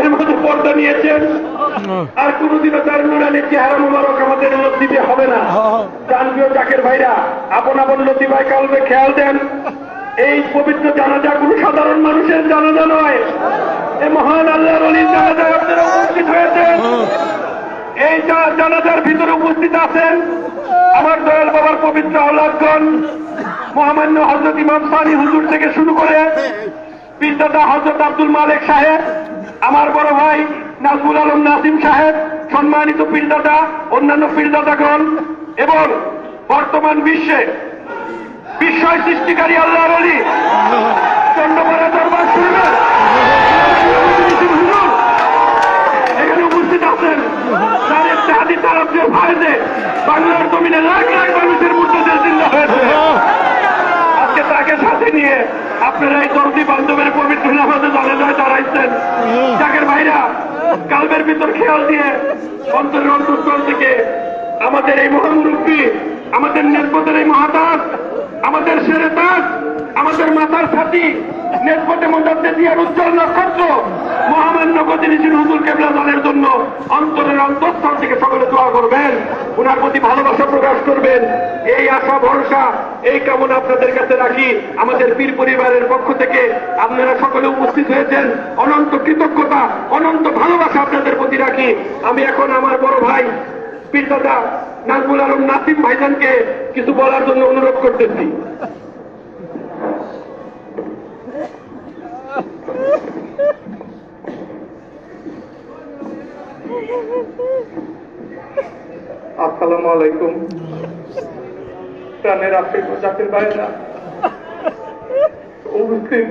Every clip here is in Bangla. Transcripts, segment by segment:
চোখের মধ্যে পর্দা নিয়েছেন। আর কোনোদিনও তার নুরানি চেহারা মোবারক আমাদের লতিতে হবে না। প্রাণপ্রিয় চাকের ভাইরা আপন আপন লতি ভাই কালবে খেয়াল দেন। এই পবিত্র জানাজা কোনো সাধারণ মানুষের জানাজা নয়। এই মহান আল্লাহর অলির জানাজায় আপনারা উপস্থিত হয়েছেন। এই জানাজার ভিতরে উপস্থিত আছেন আমার দয়াল বাবার পবিত্র আল্লাহগণ মহামান্য হজরত ইমাম সানি হুজুর থেকে শুরু করে পীরদাদা হজরত আব্দুল মালেক সাহেব আমার বড় ভাই নাজমুল আলম নাসিম সাহেব, সম্মানিত পীরদাদা অন্যান্য পীরদাদাগণ এবং বর্তমান বিশ্বে বিস্ময় সৃষ্টিকারী আল্লাহর অলি চন্দ্রপাড়া দরবার শুনবেন এখানে উপস্থিত আছেন তার ইত্যাদি তার যে ভাইদের বাংলার জমিনে লাখ লাখ মানুষের মধ্যে যে চিন্তা হয়েছে আজকে তাকে সাথে নিয়ে আপনারা বান্ধবের পবিত্র নামাজে দলে দলে দাঁড়াইছেন। চাকের ভাইরা, কালবের ভিতর খেয়াল দিয়ে অন্তরের অন্তঃস্থল থেকে আমাদের এই মহামুরব্বী আমাদের নেতপথের এই মহাতাস আমাদের সেরে তাস আমাদের মাথার সাথী নেতপথে মন্দাতে দিয়ার উজ্জ্বল নক্ষত্র গতিনিশীল হুজুর কেবলা দলের জন্য অন্তরের অন্তঃস্থল থেকে সকলে দোয়া করবেন। ওনার প্রতি ভালোবাসা প্রকাশ করবেন। এই আশা, ভরসা, এই কামনা আপনাদের কাছে রাখি। আমাদের পীর পরিবারের পক্ষ থেকে আপনারা সকলে উপস্থিত হয়েছেন। অনন্ত কৃতজ্ঞতা, অনন্ত ভালোবাসা আপনাদের প্রতি রাখি। আমি এখন আমার বড় ভাই, পীরদাদা নাজমুল আলম নাসিম ভাইজানকে কিছু বলার জন্য অনুরোধ করতেছি। আসসালামু আলাইকুম। প্রাণের আফ্রিক বাইরা উপস্থিত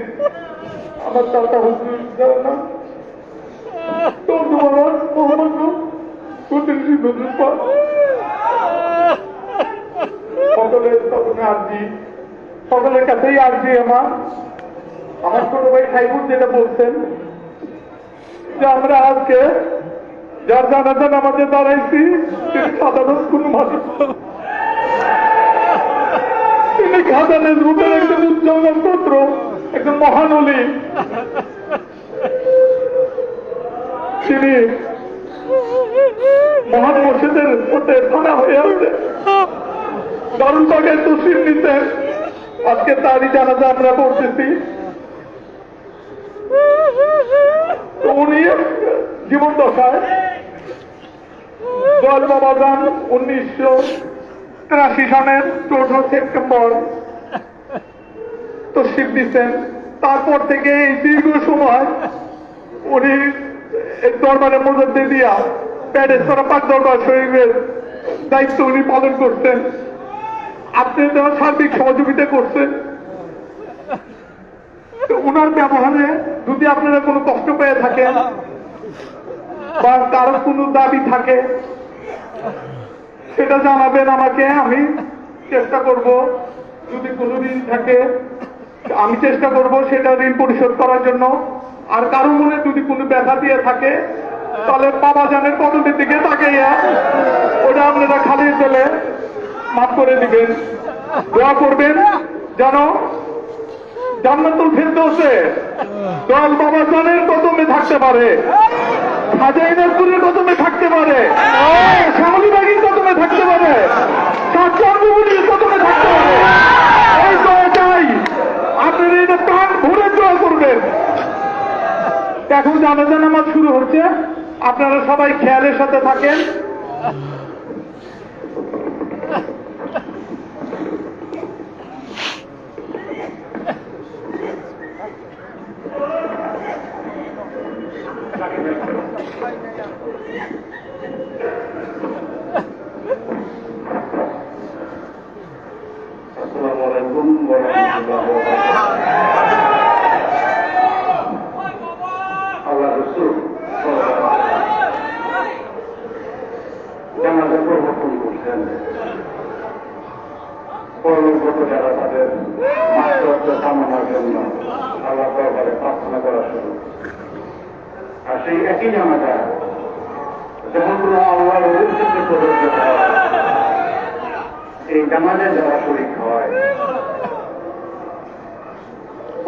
আমার সকলের সকলের আমার। ছোট ভাই সাইবুর যেটা বলছেন যে আমরা আজকে যার জানাজান আমাদের দাঁড়াইছি, তিনি সাধারণ কোন মানুষ। তিনি খাদানের রূপের একজন উজ্জ্বল নক্ষত্র একজন মহানলী তিনি মহান মসজিদের মধ্যে থানা হয়ে আছে। দারুণ বাগের তসির নিতেন আজকে তারই জানাজা আমরা পড়তেছি। উনি জীবন দশায় দল বাবা উনিশশো তিরাশি সনের চৌঠা সেপ্টেম্বর। তশিফ দিচ্ছেন। তারপর থেকে এই দীর্ঘ সময় উনি দরবারের মধ্যে দিয়া প্যাডের তরা পাক দরবার শরীরের দায়িত্ব উনি পালন করছেন। আপনি দেওয়া সার্বিক সহযোগিতা করছেন। উনার ব্যবহারে যদি আপনারা কোনো কষ্ট পেয়ে থাকেন বা কারও কোনো দাবি থাকে সেটা জানাবেন আমাকে, আমি চেষ্টা করব। যদি কোনো ঋণ থাকে, আমি চেষ্টা করব সেটা ঋণ পরিশোধ করার জন্য। আর কারও মনে যদি কোনো ব্যথা দিয়ে থাকে, তাহলে বাবা জানের কদমের দিকে তাকাইয়া ওটা আপনারা খালি চলে মাফ করে দিবেন। দোয়া করবেন যেন জান্নাতুল ফেরদৌসে দল বাবা জানের কদমে থাকতে পারে। হাজাইনাথপুরের কদমে থাকতে পারে। শ্যামলীবাগির কদমে থাকতে পারে। সাতচন্দ্রপুরীর কদমে থাকতে পারে। এই দোয়া চাই আপনারা এটা প্রাণ ভরে দোয়া করবেন। এখন জানাজা নামাজ শুরু হচ্ছে। আপনারা সবাই খেয়ালের সাথে থাকেন আসসালামু আলাইকুম। আল্লাহ রাসূল জানাজা প্রবর্তন করছেন পরলোকগত যারা তাদের মাত্রাত্ম কামনার জন্য আল্লাহ দরবারে প্রার্থনা করা শুরু আর সেই হয় পরলোক প্রাপ্ত আল্লাহ সংগীত প্রাপ্ত যিনি আল্লাহ বলি প্রচার করেন তার উচিতায় আল্লাহ তারা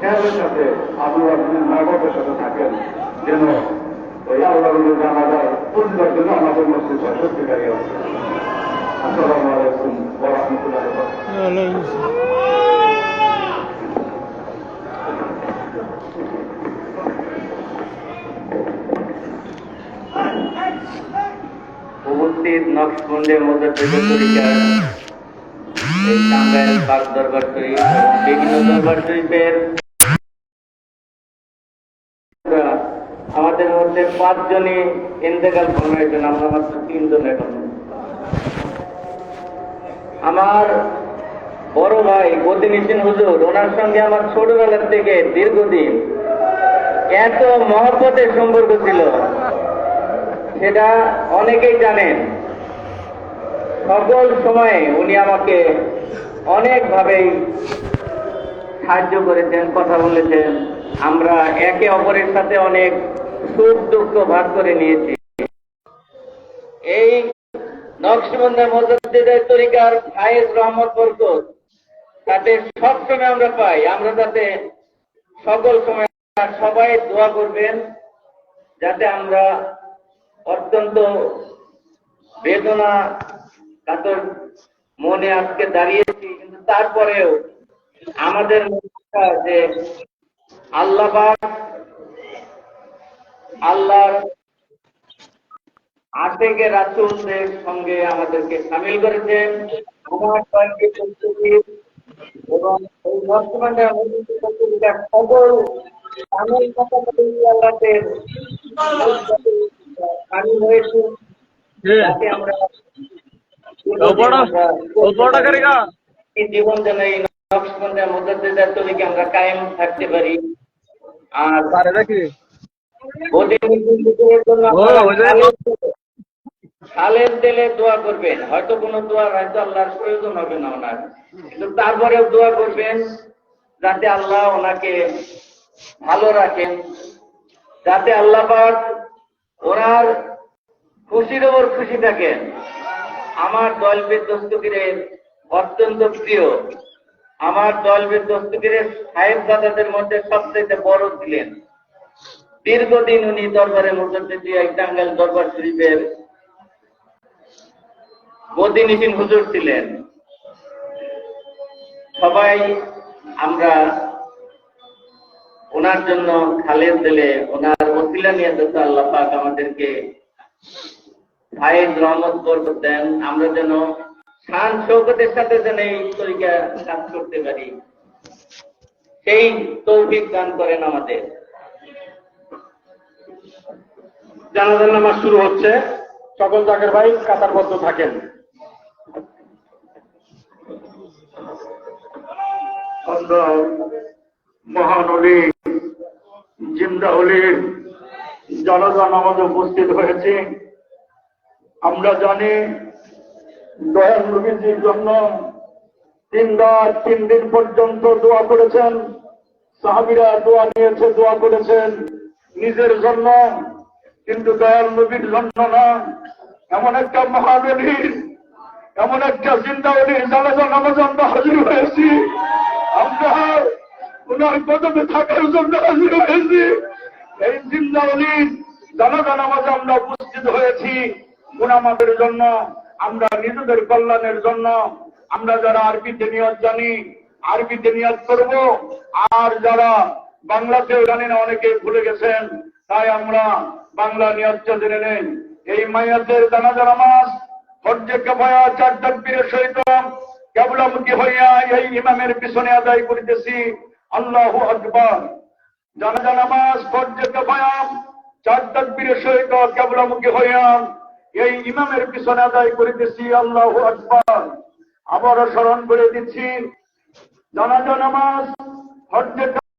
খেয়ালের সাথে আল্লাহ নাগরের সাথে থাকেন, যেন ওই আল্লাহ জানাজার পূর্ণের জন্য আমাদের সত্যিকারী আছে আসসালামু আলাইকুম মজাদ্দেদ তরিকার এই টাঙ্গাইল বিভিন্ন দরবার শরীফের পাঁচজনই ইন্তেকাল করা হয়েছেন আমরা মাত্র তিনজন এখন। আমার বড় ভাই গদিনিসিন হুজুর, ওনার সঙ্গে আমার ছোটবেলার থেকে দীর্ঘদিন এত মহব্বতের সম্পর্ক ছিল। সেটা অনেকেই জানেন। সকল সময়ে উনি আমাকে অনেকভাবেই সাহায্য করেছেন, কথা বলেছেন। আমরা একে অপরের সাথে অনেক সুখ দুঃখ ভাগ করে নিয়েছি। এই নকশবন্দের মসজিদের তরিকার ফায়েজ রহমত বরকত তাতে সবসময় আমরা পাই। আমরা তাতে সকল সময় সবাই দোয়া করবেন যাতে আমরা অত্যন্ত বেদনা কাতর মনে আজকে দাঁড়িয়েছি। কিন্তু তারপরেও আমাদের যে আল্লাহ আল্লাহর আশেকে রাসুলদের সঙ্গে আমাদেরকে সামিল করেছেন আমার কয়েকটি প্রস্তুতি এবং এই বর্তমানে আমাদের সকল সামিল কথা সামিল হয়েছে। যাতে আমরা জীবন যেন এই নকশবন্দের মধ্যে তরিকে আমরা কায়েম থাকতে পারি। আর সালের তেলে দোয়া করবেন। হয়তো দোয়ার হয়তো আল্লাহর প্রয়োজন হবে না ওনার। কিন্তু তারপরেও দোয়া করবেন যাতে আল্লাহ ওনাকে ভালো রাখেন, যাতে আল্লাহ ওনার খুশির ওপর খুশি থাকেন। আমার দলবেদ দস্তগীরের অত্যন্ত প্রিয়। আমার দলবেদ দস্তগীরের সাহেব দাদাদের মধ্যে সবচেয়ে বড় ছিলেন। দীর্ঘদিন উনি দরবারে মুজাদ্দিদিয়া টাঙ্গাইল দরবার শরীফের বদিনিসিন হুজুর ছিলেন। সবাই আমরা ওনার জন্য খালেদ দিলে ওনার ওসিলা নিয়ে যত আল্লাহ পাক আমাদেরকে ভাইয়ের রহমত বরকত দেন, আমরা যেন শান শৌকতের সাথে যেন এই তরিকা কাজ করতে পারি। সেই তৌফিক দান করেন আমাদের। জানাজার নামাজ শুরু হচ্ছে। সকল জাকের ভাই কাতারবদ্ধ থাকেন। আমাদের উপস্থিত হয়েছে। আমরা জানি দয়াল জন্য তিন রাত তিন দিন পর্যন্ত দোয়া করেছেন। সাহাবিরা দোয়া নিয়েছে, দোয়া করেছেন। নিজের জন্য কিন্তু দয়াল নবীর জন্য না এমন একটা মহানবীর এমন একটা আমরা হাজির হয়েছি। আমরা ওনার থাকার জন্য হাজির হয়েছি। এই আমরা উপস্থিত হয়েছি। ওনামাদের জন্য, আমরা নিজেদের কল্যাণের জন্য, আমরা যারা জানি করব। আর যারা বাংলাতেও জানি না অনেকে ভুলে গেছেন। তাই আমরা বাংলা নিয়তটা জেনে নেন এই মায়াতের জানাজা নামাজ হজ্জে কাফায়া চার তাকবীরের সহিত কেবলামুখী হইয়া এই ইমামের পিছনে আদায় করিতেছি। আল্লাহু আকবার। জানাজা নামাজ হজ্জে কাফায়া চার তাকবীরের সহিত কেবলামুখী হইয়া এই ইমামের পিছনে আদায় করিতেছি। আল্লাহু আকবার। আবারও স্মরণ করে দিচ্ছি জানাজা নামাজ হজ্জে